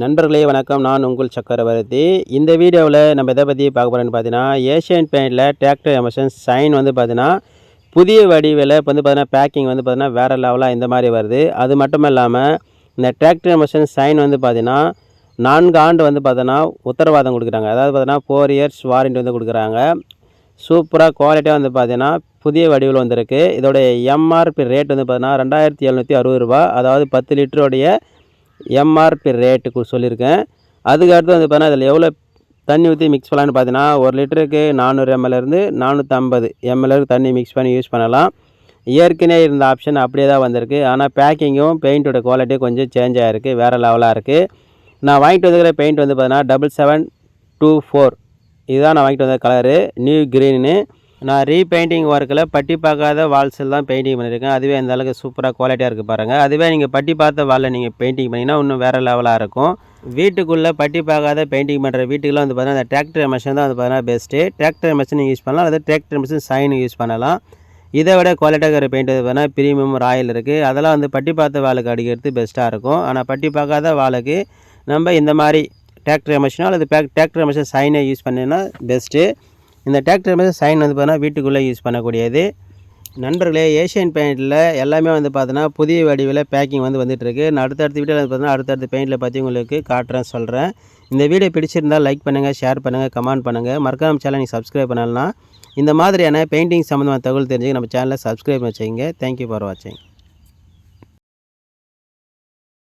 நண்பர்களே வணக்கம். நான் உங்கள் சக்கரவர்த்தி. இந்த வீடியோவில் நம்ம எதை பற்றி பார்க்க போகிறோன்னு பார்த்தீங்கன்னா ஏஷியன் பெயிண்டில் டிராக்டர் எமர்ஷன் சைன் வந்து பார்த்தீங்கன்னா புதிய வடிவில் இப்போ வந்து பார்த்தீங்கன்னா பேக்கிங் வந்து பார்த்தீங்கன்னா வேறு லெவலாக இந்த மாதிரி வருது. அது மட்டும் இல்லாமல் இந்த டிராக்டர் எமர்ஷன் சைன் வந்து பார்த்தீங்கன்னா நான்கு ஆண்டு வந்து பார்த்தீங்கன்னா உத்தரவாதம் கொடுக்குறாங்க. அதாவது பார்த்தீங்கன்னா ஃபோர் இயர்ஸ் வாரண்டி வந்து கொடுக்குறாங்க. சூப்பராக குவாலிட்டியாக வந்து பார்த்தீங்கன்னா புதிய வடிவில் வந்திருக்கு. இதோடைய எம்ஆர்பி ரேட் வந்து பார்த்தீங்கன்னா ரெண்டாயிரத்தி எழுநூற்றி அறுபது ரூபா அதாவது பத்து லிட்டருடைய எம்ஆர்பி ரேட்டுக்கு சொல்லியிருக்கேன். அதுக்கு அடுத்து வந்து பார்த்தீங்கன்னா இதில் எவ்வளோ தண்ணி ஊற்றி மிக்ஸ் பண்ணலான்னு பார்த்தீங்கன்னா ஒரு லிட்டருக்கு நானூறு எம்எல்லேருந்து நானூற்றம்பது எம்எல்ஏருக்கு தண்ணி மிக்ஸ் பண்ணி யூஸ் பண்ணலாம். ஏற்கனவே இருந்த ஆப்ஷன் அப்படியே தான் வந்திருக்கு. ஆனால் பேக்கிங்கும் பெயிண்ட்டோட குவாலிட்டியும் கொஞ்சம் சேஞ்ச் ஆகிருக்கு வேறு லெவலாக இருக்குது நான் வாங்கிட்டு வந்துக்கிற பெயிண்ட் வந்து பார்த்தீங்கன்னா டபுள் செவன் டூ ஃபோர் இதுதான் நான் வாங்கிட்டு வந்த கலரு நியூ க்ரீனு நான் ரீபெயிண்டிங் ஒர்க்கில் பட்டி பார்க்காத வால்ஸில் தான் பெயிண்டிங் பண்ணியிருக்கேன். அதுவே அந்த அளவுக்கு சூப்பராக குவாலிட்டியாக இருக்குது பாருங்கள் அதுவே நீங்கள் பட்டி பார்த்த வாலில் நீங்கள் பெயிண்டிங் பண்ணிங்கன்னா இன்னும் வேறு லெவலாக இருக்கும். வீட்டுக்குள்ளே பட்டி பார்க்காத பெயிண்டிங் பண்ணுற வீட்டுக்குலாம் வந்து பார்த்தீங்கன்னா அந்த டிராக்டர் மிஷின் தான் வந்து பார்த்தீங்கன்னா பெஸ்ட்டு டிராக்டர் மிஷின் யூஸ் பண்ணலாம். அல்லது டிராக்டர் மிஷின் சைன் யூஸ் பண்ணலாம். இதை விட குவாலிட்டியாக இருக்கிற பெயிண்ட் வந்து பார்த்தீங்கன்னா ப்ரீமியம் ராயல் இருக்குது அதெல்லாம் வந்து பட்டி பார்த்த வாளுக்கு அடிக்கிறது பெஸ்ட்டாக இருக்கும். ஆனால் பட்டி பார்க்காத வாளுக்கு நம்ம இந்த மாதிரி டிராக்டர் மிஷினோ அல்லது பேக் டிராக்டர் மிஷின் சைனை யூஸ் பண்ணினா பெஸ்ட்டு இந்த டிராக்டர் மிஷின் சைன் வந்து பார்த்தீங்கன்னா வீட்டுக்குள்ளே யூஸ் பண்ணக்கூடியது. நண்பர்களே ஏஷியன் பெயிண்டில் எல்லாமே வந்து பார்த்தீங்கன்னா புதிய வடிவில் பேக்கிங் வந்து வந்துட்டுருக்கு. நான் அடுத்தடுத்த வீடியோவில் வந்து பார்த்தீங்கன்னா அடுத்தடுத்த பெயிண்டில் பற்றி உங்களுக்கு காட்டுறேன் சொல்கிறேன் இந்த வீடியோ பிடிச்சிருந்தால் லைக் பண்ணுங்கள் ஷேர் பண்ணுங்கள் கமெண்ட் பண்ணுங்கள் மறக்காம சேனல் நீங்கள் சப்ஸ்கிரைப் பண்ணலாம் இந்த மாதிரியான பெயிண்டிங் சம்மந்தமான தகவல் தெரிஞ்சுக்க நம்ம சேனலை சப்ஸ்கிரைப் வச்சுங்க தேங்க்யூ ஃபார் வாட்சிங்